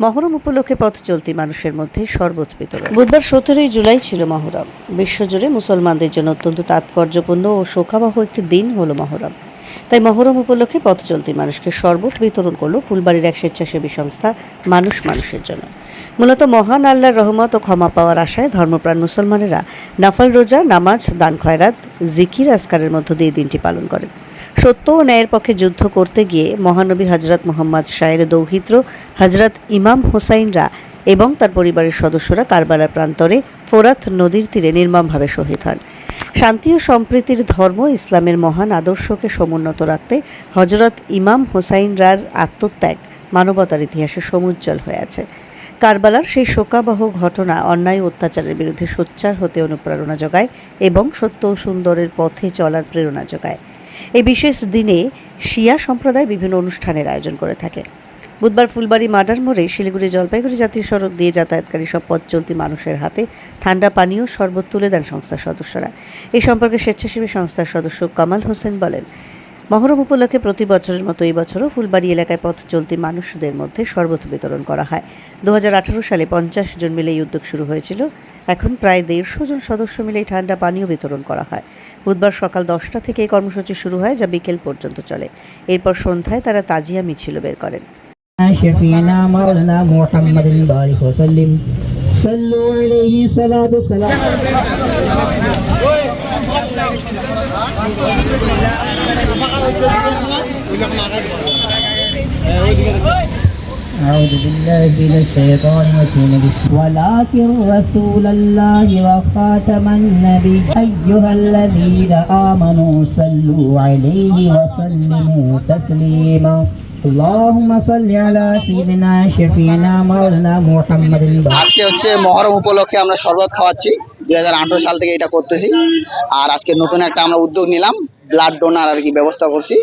মহরম উপলক্ষে পথ চলতি মানুষের মধ্যে শরবত বিতরণ। বুধবার সতেরোই জুলাই ছিল মহরম। বিশ্বজুড়ে মুসলমানদের জন্য অত্যন্ত তাৎপর্যপূর্ণ ও শোকাবহ একটি দিন হল মহরম। তাই মহরম উপলক্ষে পথ চলতি মানুষকে শরবত বিতরণ করল ফুলবাড়ির এক স্বেচ্ছাসেবী সংস্থা মানুষ মানুষের জন্য। মূলত মহান আল্লাহর রহমত ও ক্ষমা পাওয়ার আশায় ধর্মপ্রাণ মুসলমানেরা নাফল রোজা, নামাজ, দান খয়রাত, জিকির আসকারের মধ্য দিয়ে দিনটি পালন করেন। সত্য ও ন্যায়ের পক্ষে যুদ্ধ করতে গিয়ে মহানবী হজরত মোহাম্মদ শায়ের দৌহিত্র হজরত ইমাম হোসাইনরা এবং তার পরিবারের সদস্যরা কারবালার প্রান্তরে ফোরাত নদীর তীরে নির্মমভাবে শহীদ হন। শান্তি ও সম্প্রীতির ধর্ম ইসলামের মহান আদর্শকে সমুন্নত রাখতে হজরত ইমাম হোসাইনরার আত্মত্যাগ মানবতার ইতিহাসে সমুজ্জ্বল হয়ে আছে। কারবালার সেই শোকাবহ ঘটনা অন্যায় অত্যাচারের বিরুদ্ধে সোচ্চার হতে অনুপ্রেরণা যোগায় এবং সত্য ও সুন্দরের পথে চলার প্রেরণা যোগায়। এই বিশেষ দিনে শিয়া সম্প্রদায় বিভিন্ন অনুষ্ঠানের আয়োজন করে থাকে। বুধবার ফুলবাড়ি মাডার মোড়ে শিলিগুড়ি জলপাইগুড়ি জাতীয় সড়ক দিয়ে যাতায়াতকারী সব পথ চলতি মানুষের হাতে ঠান্ডা পানীয় শরবত তুলে দেন সংস্থার সদস্যরা। এই সম্পর্কে স্বেচ্ছাসেবী সংস্থার সদস্য কামাল হোসেন বলেন, মহরম উপলক্ষে প্রতি বছরের মতো এই বছরও ফুলবাড়ি এলাকায় পথ চলতি মানুষদের মধ্যে শরবত বিতরণ করা হয়। দু হাজার আঠারো সালে পঞ্চাশ জন মিলে এই উদ্যোগ শুরু হয়েছিল। এখন প্রায় দেড়শো জন সদস্য মিলে ঠান্ডা পানীয় বিতরণ করা হয়। বুধবার সকাল দশটা থেকে এই কর্মসূচি শুরু হয়, যা বিকেল পর্যন্ত চলে। এরপর সন্ধ্যায় তারা তাজিয়া মিছিল বের করেন। شفينا مولانا محمد بارك وسلم. صلوا عليه صلاة السلام أعوذ بالله من الشيطان الرجيم. ولكن رسول الله وخاتم النبي أيها الذين آمنوا صلوا عليه وسلموا تسليما. আজকে হচ্ছে মহরম উপলক্ষে আমরা শরবত খাওয়াচ্ছি। দুই সাল থেকে এটা করতেছি। আর আজকে নতুন একটা আমরা উদ্যোগ নিলাম ব্লাড ডোনার আর কি ব্যবস্থা করছি।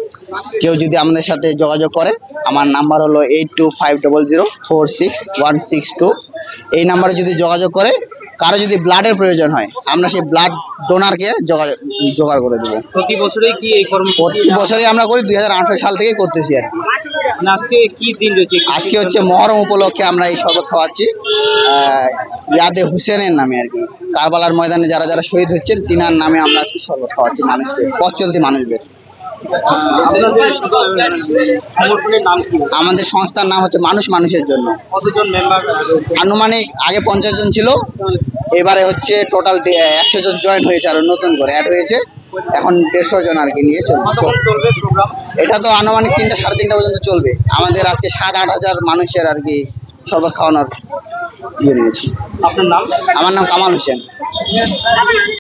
কেউ যদি আমাদের সাথে যোগাযোগ করে আমার নাম্বার হলো eight two five double zero four six one six two. এই নাম্বারে যদি যোগাযোগ করে কারও যদি ব্লাডের প্রয়োজন হয় আমরা সেই ব্লাড ডোনারকে জোগাড় করে দেবো। প্রতি বছরে আমরা করি দুই হাজার আঠারো সাল থেকে করতেছি আর কি। আজকে রয়েছে? আজকে হচ্ছে মহরম উপলক্ষে আমরা এই শরবত খাওয়াচ্ছি। ইয়াদে হুসেনের নামে আর কি। কারবালার ময়দানে যারা যারা শহীদ হচ্ছেন তিনার নামে আমরা আজকে শরবত খাওয়াচ্ছি মানুষকে পথ চলতি মানুষদের আমাদের সংস্থার নাম হচ্ছে মানুষ মানুষের জন্য। আনুমানিক আগে পঞ্চাশ জন ছিল এবারে হচ্ছে টোটাল একশো জন জয়েন হয়েছে আরও নতুন করে অ্যাড হয়েছে। এখন দেড়শো জন আর কি নিয়ে চলবে। এটা তো আনুমানিক তিনটা সাড়ে তিনটা পর্যন্ত চলবে। আমাদের আজকে সাত আট হাজার মানুষের আর কি শরবত খাওয়ানোর ইয়ে নিয়েছি আপনার নাম? আমার নাম কামাল হোসেন।